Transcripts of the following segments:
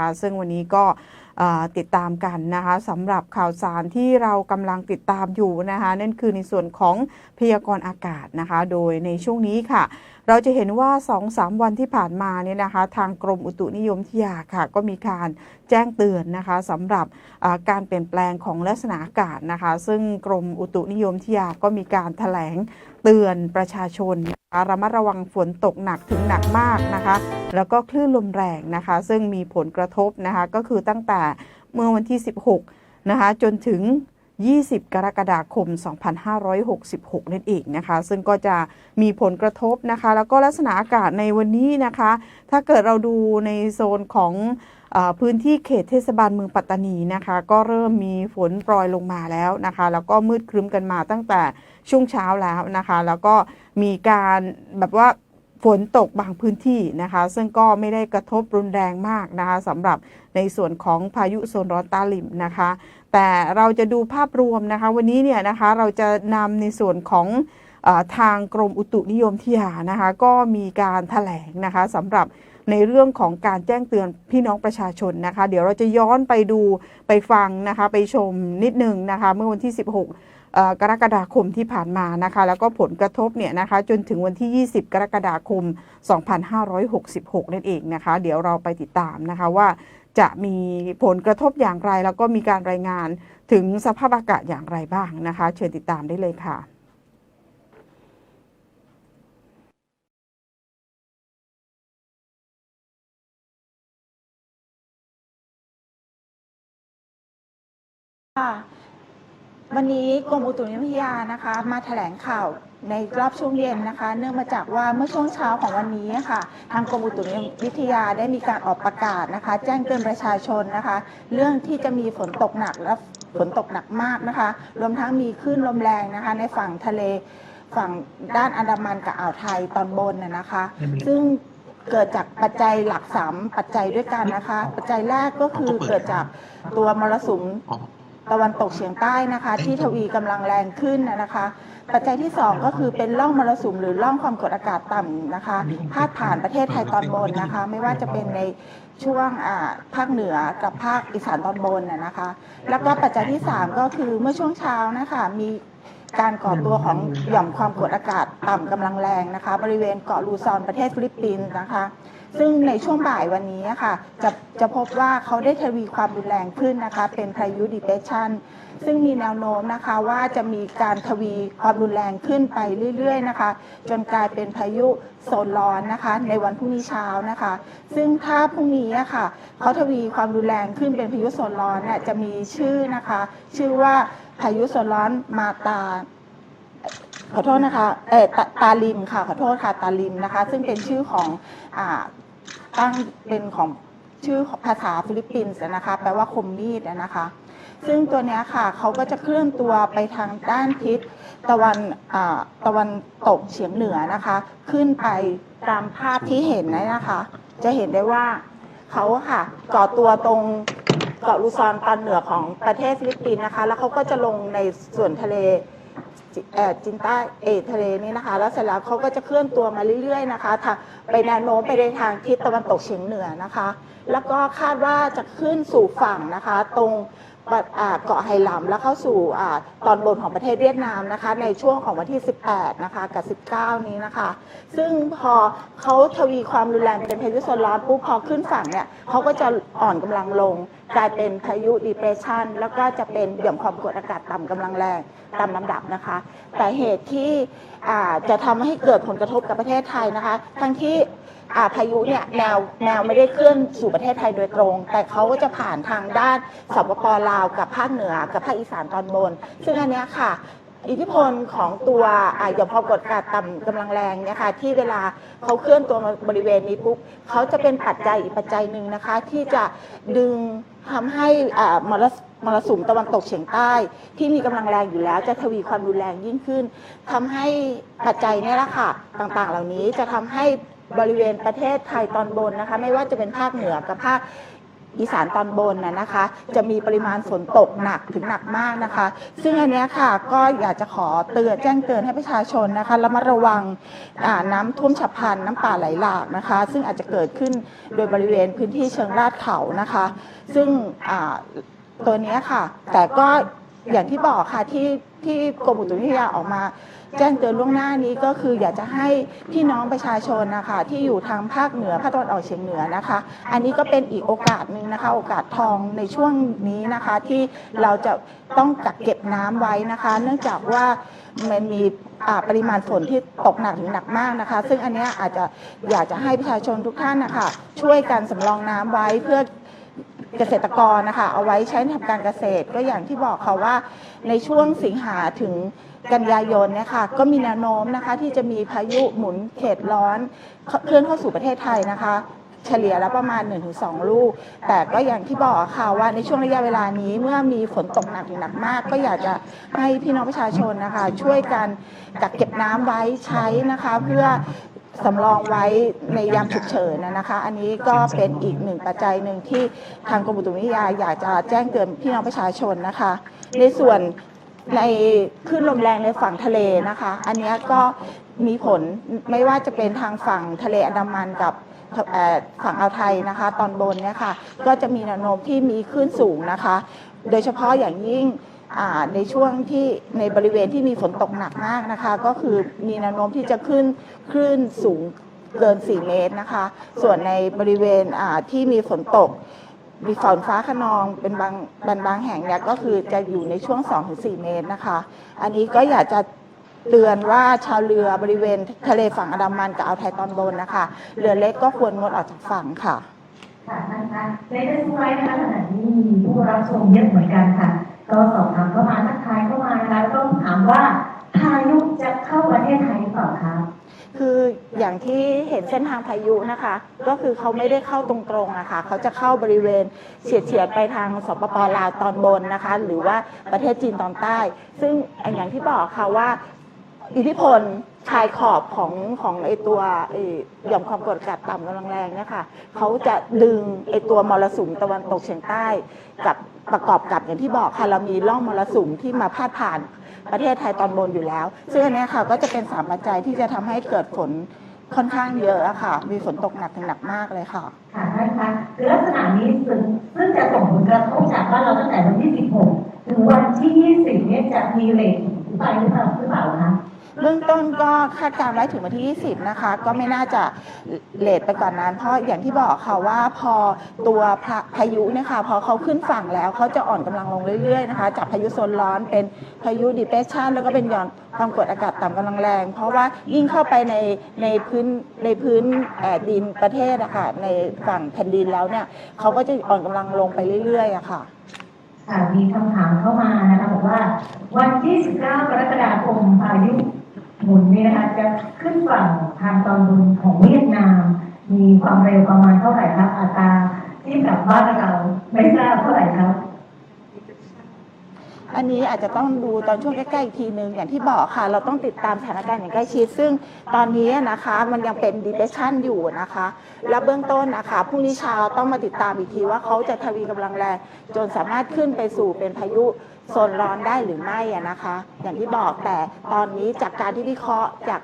คะซึ่งวันนี้ก็ติดตามกันนะคะสำหรับข่าวสารที่เรากำลังติดตามอยู่นะคะนั่นคือในส่วนของพยากรณ์อากาศนะคะ โดยในช่วงนี้ค่ะ เราจะเห็นว่า 2-3 วันที่ผ่านมาเนี่ยนะคะ ทางกรมอุตุนิยมวิทยาค่ะ ก็มีการแจ้งเตือนนะคะสำหรับการเปลี่ยนแปลงของลักษณะอากาศนะคะ ซึ่งกรมอุตุนิยมวิทยาก็มีการแถลงเตือนประชาชน ระมัดระวังฝนตกหนักถึงหนักมากนะคะ แล้วก็คลื่นลมแรงนะคะ ซึ่งมีผลกระทบนะคะ ก็คือตั้งแต่เมื่อวันที่ 16 นะคะ จนถึง 20 กรกฎาคม 2566 นั่นเองนะคะ ซึ่งก็จะมีผลกระทบนะคะ แล้วก็ลักษณะอากาศในวันนี้นะคะ ถ้าเกิดเราดูในโซนของ พื้นที่เขตเทศบาลเมืองปัตตานีนะคะ ก็เริ่มมีฝนโปรยลงมาแล้วนะคะ แล้วก็มืดครึ้มกันมาตั้งแต่ช่วงเช้าแล้วนะคะ แล้วก็มีการแบบว่าฝนตกบางพื้นที่นะคะ ซึ่งก็ไม่ได้กระทบรุนแรงมากนะคะสำหรับในส่วนของพายุโซนร้อนตาลิมนะคะ แต่เราจะดูภาพรวมนะคะ วันนี้เนี่ยนะคะเราจะนำในส่วนของออทางกรมอุตุนิยมวิทยานะคะ ก็มีการถแถลงนะคะสำหรับ ในเรื่องของการแจ้งเตือนพี่น้องประชาชนนะคะ เดี๋ยวเราจะย้อนไปดูไปฟังนะคะไปชมนิดนึงนะคะ เมื่อวันที่ 16 กรกฎาคมที่ผ่านมานะคะ แล้วก็ผลกระทบเนี่ยนะคะ จนถึงวันที่ 20 กรกฎาคม 2566 นั่นเองนะคะ เดี๋ยวเราไปติดตามนะคะว่าจะมีผลกระทบอย่างไร แล้วก็มีการรายงานถึงสภาพอากาศอย่างไรบ้างนะคะ เชิญติดตามได้เลยค่ะ ค่ะวันนี้กรมอุตุนิยมวิทยานะคะ มาแถลงข่าวในรอบช่วงเย็นนะคะ เนื่องมาจากว่าเมื่อช่วงเช้าของวันนี้ค่ะ ทางกรมอุตุนิยมวิทยาได้มีการออกประกาศนะคะ แจ้งเตือนประชาชนนะคะ เรื่องที่จะมีฝนตกหนักและฝนตกหนักมากนะคะ รวมทั้งมีคลื่นลมแรงนะคะ ในฝั่งทะเลฝั่งด้านอันดามันกับอ่าวไทยตอนบนน่ะนะคะ ซึ่งเกิดจากปัจจัยหลักสามปัจจัยด้วยกันนะคะ ปัจจัยแรกก็คือเกิดจากตัวมรสุม ตะวันตกเฉียงใต้นะคะ ที่ทวีกำลังแรงขึ้นนะคะ ปัจจัยที่ 2 ก็คือเป็นร่องมรสุมหรือร่องความกดอากาศต่ำนะคะพาดผ่านประเทศไทยตอนบนนะคะ ไม่ว่าจะเป็นในช่วงอ่าภาคเหนือกับภาคอีสานตอนบนนะนะคะ แล้วก็ปัจจัยที่ 3 ก็คือเมื่อช่วงเช้านะคะมี การก่อตัวของหย่อมความกดอากาศต่ำกำลังแรงนะคะ บริเวณเกาะลูซอนประเทศฟิลิปปินส์นะคะ ซึ่งในช่วงบ่ายวันนี้ค่ะจะจะพบว่าเขาได้ทวีความรุนแรงขึ้นนะคะ เป็นพายุดิเ e ชันซึ่งมีแนวโน้มนะคะว่าจะมีการทวีความรุนแรงขึ้นไปเรื่อยๆนะคะ จนกลายเป็นพายุโซนร้อนนะคะ ในวันพรุ่งนี้เช้านะคะ ซึ่งถ้าพรุ่งนี้ค่ะเขาทวีความรุนแรงขึ้นเป็นพายุโซนร้อนเนี่ยจะมีชื่อนะคะ ชื่อว่า พายุโซนร้อนมาตา ขอโทษนะคะเออตาตาลิมค่ะ ขอโทษค่ะตาลิมนะคะ ซึ่งเป็นชื่อของอ่าตั้งเป็นของชื่อภาษาฟิลิปปินส์นะคะแปลว่าคมมีดนะคะซึ่งตัวเนี้ยค่ะเขาก็จะเคลื่อนตัวไปทางด้านทิศตะวันตะวันตกเฉียงเหนือนะคะ ขึ้นไปตามภาพที่เห็นนะคะ จะเห็นได้ว่าเขาค่ะก่อตัวตรง เกาะลูซอนตอนเหนือของประเทศฟิลิปปินส์นะคะ แล้วเขาก็จะลงในส่วนทะเลจินใต้เอทะเลนี้นะคะ แล้วเสร็จแล้วเขาก็จะเคลื่อนตัวมาเรื่อยๆนะคะทาไปแนวโน้มไปในทางทิศตะวันตกเฉียงเหนือนะคะ แล้วก็คาดว่าจะขึ้นสู่ฝั่งนะคะ ตรงปะอ่าเกาะไหหลำแล้วเข้าสู่อ่าตอนบนของประเทศเวียดนามนะคะ ในช่วงของวันที่ 18 นะคะ กับ 19 นี้นะคะ ซึ่งพอเขาทวีความรุนแรงเป็นพายุโซนร้อนปุ๊บพอขึ้นฝั่งเนี่ยเขาก็จะอ่อนกำลังลง กลายเป็นพายุดีเพรสชันแล้วก็จะเป็นหย่อมความกดอากาศต่ำกำลังแรงตามลำดับนะคะ แต่เหตุที่อ่าจะทำให้เกิดผลกระทบกับประเทศไทยนะคะ ทั้งที่ พายุเนี่ยแนวแนวไม่ได้เคลื่อนสู่ประเทศไทยโดยตรง แต่เขาก็จะผ่านทางด้านสปปลาวกับภาคเหนือกับภาคอีสานตอนบน ซึ่งอันเนี้ยค่ะอิทธิพลของตัวอ่าหย่อมความกดอากาศต่ำกำลังแรงเนี่ยค่ะที่เวลาเขาเคลื่อนตัวมาบริเวณนี้ปุ๊บเขาจะเป็นปัจจัยอีกปัจจัยหนึ่งนะคะ ที่จะดึงทำให้อ่ามรสมรสุมตะวันตกเฉียงใต้ ที่มีกำลังแรงอยู่แล้ว จะทวีความรุนแรงยิ่งขึ้นทำให้ปัจจัยนี่แหละค่ะ ต่างๆ เหล่านี้จะทำให้ บริเวณประเทศไทยตอนบนนะคะ ไม่ว่าจะเป็นภาคเหนือกับภาคอีสานตอนบนนะนะคะ จะมีปริมาณฝนตกหนักถึงหนักมากนะคะ ซึ่งอันนี้ค่ะก็อยากจะขอเตือนแจ้งเตือนให้ประชาชนนะคะระมัดระวังน้ำท่วมฉับพลันน้ำป่าไหลหลากนะคะ ซึ่งอาจจะเกิดขึ้นโดยบริเวณพื้นที่เชิงลาดเขานะคะ ซึ่งตัวนี้ค่ะ แต่ก็ อย่างที่บอกค่ะที่ที่กรมอุตุนิยมวิทยาออกมา แจ้งเตือนล่วงหน้านี้ก็คืออยากจะให้พี่น้องประชาชนนะคะที่อยู่ทางภาคเหนือภาคตะวันออกเฉียงเหนือนะคะ อันนี้ก็เป็นอีกโอกาสหนึ่งนะคะ โอกาสทองในช่วงนี้นะคะที่เราจะต้องกักเก็บน้ำไว้นะคะ เนื่องจากว่ามันมีปริมาณฝนที่ตกหนักถึงหนักมากนะคะ ซึ่งอันนี้อาจจะอยากจะให้ประชาชนทุกท่านนะคะช่วยกันสำรองน้ำไว้เพื่อ เกษตรกรนะคะเอาไว้ใช้ทำการเกษตรก็อย่างที่บอกค่ะว่าในช่วงสิงหาถึงกันยายนเนี่ยค่ะก็มีแนวโน้มนะคะที่จะมีพายุหมุนเขตร้อนเคลื่อนเข้าสู่ประเทศไทยนะคะ เฉลี่ยแล้วประมาณ 1-2 ลูก แต่ก็อย่างที่บอกค่ะว่าในช่วงระยะเวลานี้เมื่อมีฝนตกหนักหนักมาก ก็อยากจะให้พี่น้องประชาชนนะคะ ช่วยกันกักเก็บน้ำไว้ใช้นะคะ เพื่อ สำรองไว้ในยามฉุกเฉินนะนะคะ อันนี้ก็เป็นอีกหนึ่งปัจจัยหนึ่งที่ทางกรมอุตุนิยมวิทยาอยากจะแจ้งเตือนพี่น้องประชาชนนะคะ ในส่วนในคลื่นลมแรงในฝั่งทะเลนะคะ อันนี้ก็มีผลไม่ว่าจะเป็นทางฝั่งทะเลอันดามันกับฝั่งอ่าวไทยนะคะ ตอนบนเนี่ยค่ะก็จะมีแนวโน้มที่มีคลื่นสูงนะคะ โดยเฉพาะอย่างยิ่ง ในช่วงที่ในบริเวณที่มีฝนตกหนักมากนะคะ ก็คือมีแนวโน้มที่จะขึ้นคลื่นสูงเกิน 4 เมตรนะคะ ส่วนในบริเวณที่มีฝนตก มีฝนฟ้าขนองเป็นบางบางบางแห่งเนี่ยก็คือจะอยู่ในช่วง 2-4 เมตรนะคะ อันนี้ก็อยากจะเตือนว่าชาวเรือบริเวณทะเลฝั่งอันดามันกับอ่าวไทยตอนบนนะคะ เรือเล็กก็ควรงดออกจากฝั่งค่ะค่ะท่านคะในเฟซบุ๊กไลฟ์นะคะขณะนี้มีผู้รับชมเยอะเหมือนกันค่ะ ก็สอบถามเข้ามาทักทายเข้ามานะคะแล้วก็ถามว่าพายุจะเข้าประเทศไทยหรือเปล่าคะคืออย่างที่เห็นเส้นทางพายุนะคะ ก็คือเขาไม่ได้เข้าตรงๆนะคะเขาจะเข้าบริเวณเฉียดเฉียดๆไปทางสปปลาวตอนบนนะคะ หรือว่าประเทศจีนตอนใต้ ซึ่งอย่างที่บอกค่ะว่าอิทธิพล ชายขอบของของไอตัวไอหย่อมความกดอากาศต่ำกำลังแรงเนี่ยค่ะเขาจะดึงไอตัวมรสุมตะวันตกเฉียงใต้ กับประกอบกับอย่างที่บอกค่ะเรามีร่องมรสุมที่มาพาดผ่านประเทศไทยตอนบนอยู่แล้ว ซึ่งอันนี้ค่ะก็จะเป็นสามปัจจัยที่จะทำให้เกิดฝนค่อนข้างเยอะอะค่ะ มีฝนตกหนักถึงหนักมากเลยค่ะค่ะท่านคะคือลักษณะนี้ซึ่งซึ่งจะส่งผลกระทบจากบ้านเราตั้งแต่วันที่ 16 ถึงวันที่ 20เนี่ยจะมีเลทไปหรือเปล่าหรือเปล่าคะ เบื้องต้นก็คาดการณ์ไว้ถึงวันที่ 20 นะคะ ก็ไม่น่าจะเลทไปก่อนนั้น เพราะอย่างที่บอกค่ะว่าพอตัวพาพายุนี่ยค่ะพอเขาขึ้นฝั่งแล้วเขาจะอ่อนกำลังลงเรื่อยๆนะคะจากพายุโซนร้อนเป็นพายุดิเปชันแล้วก็เป็นหย่อมความกดอากาศต่ำกำลังแรง เพราะว่ายิ่งเข้าไปในในพื้นในพื้นเอ่อดินประเทศอะค่ะในฝั่งแผ่นดินแล้วเนี่ยเขาก็จะอ่อนกำลังลงไปเรื่อยๆอะคะค่ะมีคำถามเข้ามานะคะบอกว่า วันที่ 19 กรกฎาคมพายุ หมุนเนี่ยนะคะจะขึ้นฝั่งทางตอนบนของเวียดนาม มีความเร็วประมาณเท่าไหร่ครับอัตราที่กลับบ้านเราไม่ทราบเท่าไหร่ครับ อันนี้อาจจะต้องดูตอนช่วงใกล้ๆอีกทีนึงอย่างที่บอกค่ะ เราต้องติดตามสถานการณ์อย่างใกล้ชิด ซึ่งตอนนี้นะคะมันยังเป็น depression อยู่นะคะ และเบื้องต้นนะคะพรุ่งนี้เช้าต้องมาติดตามอีกทีว่าเขาจะทวีกำลังแรงจนสามารถขึ้นไปสู่เป็นพายุโซนร้อนได้หรือไม่นะคะ อย่างที่บอกแต่ตอนนี้จากการที่วิเคราะห์จาก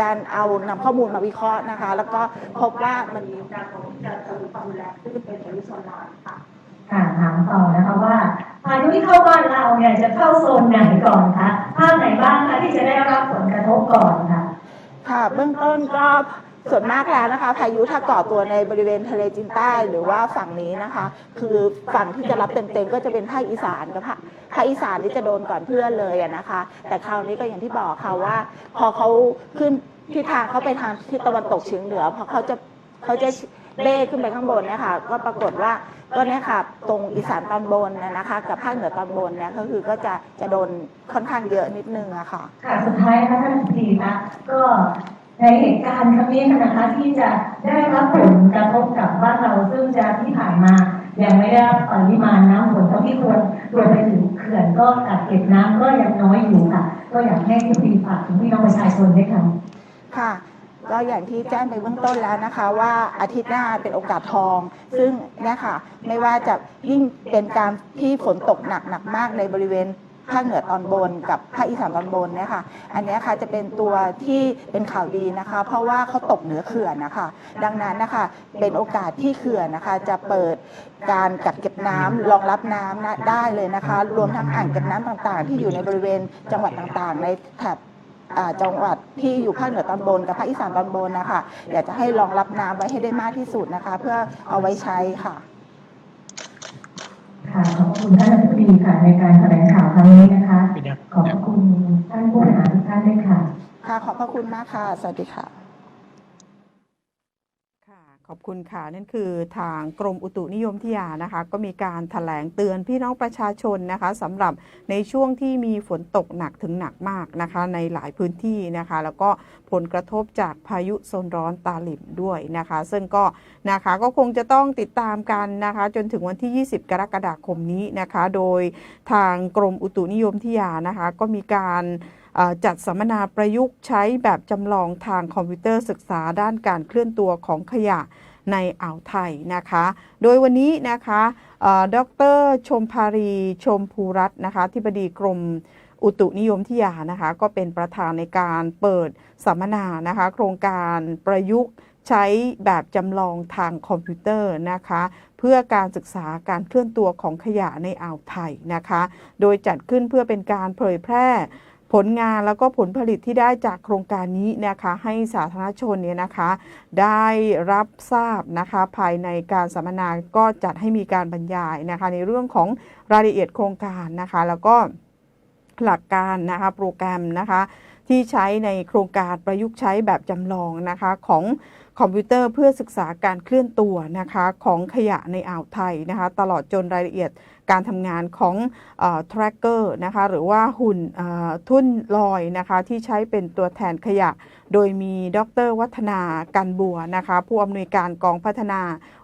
การเอานำข้อมูลมาวิเคราะห์นะคะ แล้วก็พบว่ามันมีกาสของจะทวีความรุนแรงขึ้นเป็นพายุโซนร้อนค่ะ ค่ะถามต่อนะคะว่าพายุที่เข้าบ้านเราเนี่ยจะเข้าโซนไหนก่อนคะภาคไหนบ้างคะที่จะได้รับผลกระทบก่อนคะค่ะเบื้องต้นก็ส่วนมากแล้วนะคะ พายุถ้าก่อตัวในบริเวณทะเลจีนใต้หรือว่าฝั่งนี้นะคะ คือฝั่งที่จะรับเต็มๆก็จะเป็นภาคอีสานกับภาคภาคอีสานที่จะโดนก่อนเพื่อนเลยนะคะ แต่คราวนี้ก็อย่างที่บอกค่ะว่า พอเขาขึ้นทิศทางเขาไปทางทิศตะวันตกเฉียงเหนือพอเขาจะเขาจะเบ้ขึ้นไปข้างบนเนี่ยค่ะก็ปรากฏว่า ก็เนี่ยค่ะตรงอีสานตอนบนน่ะนะคะ กับภาคเหนือตอนบนเนี่ยก็คือก็จะจะโดนค่อนข้างเยอะนิดนึงอะค่ะค่ะสุดท้ายนะคะท่านทีคะก็ในเหตุการณ์ครั้งนี้นะคะที่จะได้รับผลกระทบกับบ้านเราซึ่งจะที่ผ่านมายังไม่ได้รับปริมาณน้ำฝนเท่าที่ควรรวมไปถึงเขื่อนก็กักเก็บน้ำก็ยังน้อยอยู่ค่ะ ก็อยากให้คุณพีฝากถึงพี่น้องประชาชนด้วยค่ะค่ะ ก็อย่างที่แจ้งไปเบื้องต้นแล้วนะคะ ว่าอาทิตย์หน้าเป็นโอกาสทอง ซึ่งเนี่ยค่ะไม่ว่าจะยิ่งเป็นการที่ฝนตกหนักหนักมากในบริเวณภาคเหนือตอนบนกับภาคอีสานตอนบนเนี่ยค่ะ อันนี้ค่ะจะเป็นตัวที่เป็นข่าวดีนะคะ เพราะว่าเขาตกเหนือเขื่อนนะคะ ดังนั้นนะคะเป็นโอกาสที่เขื่อนนะคะ จะเปิดการกักเก็บน้ำรองรับน้ำได้เลยนะคะ รวมทั้งอ่างเก็บน้ำต่างๆ ที่อยู่ในบริเวณจังหวัดต่างๆ ในแถบ จังหวัดที่อยู่ภาคเหนือตอนบนกับภาคอีสานตอนบนนะคะอยากจะให้รองรับน้ำไว้ให้ได้มากที่สุดนะคะ เพื่อเอาไว้ใช้ค่ะค่ะขอบคุณท่านอธิบดีค่ะในการแถลงข่าวครั้งนี้นะคะ ขอบพระคุณท่านผู้บริหารทุกท่านด้วยค่ะ ค่ะ ขอบพระคุณมากค่ะ สวัสดีค่ะค่ะ ขอบคุณค่ะ นั่นคือทางกรมอุตุนิยมวิทยานะคะ ก็มีการถแถลงเตือนพี่น้องประชาชนนะคะสำหรับในช่วงที่มีฝนตกหนักถึงหนักมากนะคะ ในหลายพื้นที่นะคะ แล้วก็ผลกระทบจากพายุโซนร้อนตาหลิมด้วยนะคะ ซึ่งก็นะคะก็คงจะต้องติดตามกันนะคะ จนถึงวันที่ 20 กรกฎาคมนี้นะคะ โดยทางกรมอุตุนิยมวิทยานะคะ ก็มีการ จัดสัมมนาประยุกต์ใช้แบบจำลองทางคอมพิวเตอร์ศึกษาด้านการเคลื่อนตัวของขยะในอ่าวไทยนะคะ โดยวันนี้นะคะดรชมภารีชมภูรัตน์นะคะที่บดีกรมอุตุนิยมวิทยานะคะ ก็เป็นประธานในการเปิดสัมมนานะคะ โครงการประยุกต์ใช้แบบจำลองทางคอมพิวเตอร์นะคะ เพื่อการศึกษาการเคลื่อนตัวของขยะในอ่าวไทยนะคะ โดยจัดขึ้นเพื่อเป็นการเผยแพร่ ผลงานแล้วก็ผลผลิตที่ได้จากโครงการนี้นะคะให้สาธารณชนเนี่ยนะคะได้รับทราบนะคะภายในการสัมมนาก็จัดให้มีการบรรยายนะคะในเรื่องของรายละเอียดโครงการนะคะแล้วก็หลักการนะคะโปรแกรมนะคะที่ใช้ในโครงการประยุกต์ใช้แบบจำลองนะคะของ คอมพิวเตอร์เพื่อศึกษาการเคลื่อนตัวนะคะของขยะในอ่าวไทยนะคะตลอดจนรายละเอียดการทำงานของ tracker นะคะหรือว่าหุ่นทุ่นลอยนะคะที่ใช้เป็นตัวแทนขยะ โดยมีดร วัฒนากันบัวนะคะผู้อำนวยการกองพัฒนา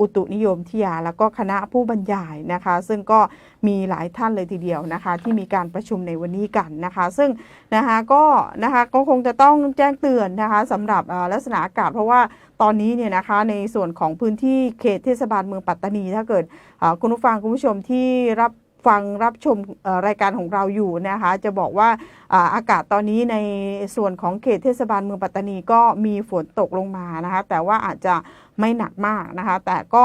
อุตุนิยมวิทยา แล้วก็คณะผู้บรรยายนะคะ ซึ่งก็มีหลายท่านเลยทีเดียวนะคะ ที่มีการประชุมในวันนี้กันนะคะ ซึ่งนะคะก็นะคะก็คงจะต้องแจ้งเตือนนะคะสำหรับลักษณะอากาศเพราะว่าตอนนี้เนี่ยนะคะในส่วนของพื้นที่เขตเทศบาลเมืองปัตตานี ถ้าเกิดคุณผู้ฟังคุณผู้ชมที่รับ ฟังรับชมรายการของเราอยู่นะคะ จะบอกว่าอากาศตอนนี้ในส่วนของเขตเทศบาลเมืองปัตตานีก็มีฝนตกลงมานะคะ แต่ว่าอาจจะไม่หนักมากนะคะ แต่ก็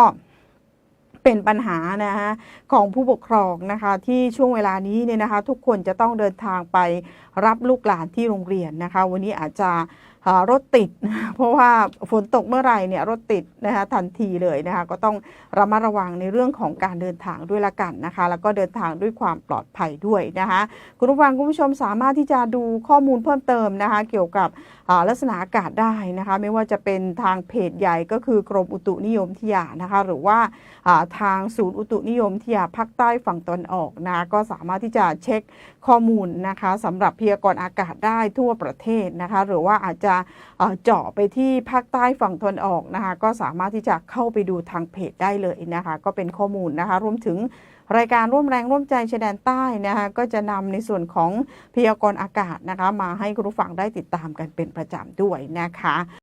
เป็นปัญหานะคะของผู้ปกครองนะคะ ที่ช่วงเวลานี้เนี่ยนะคะ ทุกคนจะต้องเดินทางไปรับลูกหลานที่โรงเรียนนะคะ วันนี้อาจจะ รถติด เพราะว่าฝนตกเมื่อไหร่เนี่ยรถติดนะคะทันทีเลยนะคะก็ต้องระมัดระวังในเรื่องของการเดินทางด้วยละกันนะคะ แล้วก็เดินทางด้วยความปลอดภัยด้วยนะคะคุณผู้ฟังคุณผู้ชมสามารถที่จะดูข้อมูลเพิ่มเติมนะคะ เกี่ยวกับลักษณะอากาศได้นะคะ ไม่ว่าจะเป็นทางเพจใหญ่ก็คือกรมอุตุนิยมวิทยานะคะ หรือว่าอ่าทางศูนย์อุตุนิยมวิทยาภาคใต้ฝั่งตะวันออกนะก็สามารถที่จะเช็คข้อมูลนะคะสำหรับพยากรณ์อากาศได้ทั่วประเทศนะคะ หรือว่าอาจจะเอ่อเจาะไปที่ภาคใต้ฝั่งตะวันออกนะคะก็สามารถที่จะเข้าไปดูทางเพจได้เลยนะคะก็เป็นข้อมูลนะคะรวมถึงรายการร่วมแรงร่วมใจชายแดนใต้นะคะก็จะนำในส่วนของพยากรณ์อากาศนะคะมาให้คุณผู้ฟังได้ติดตามกันเป็นประจำด้วยนะคะ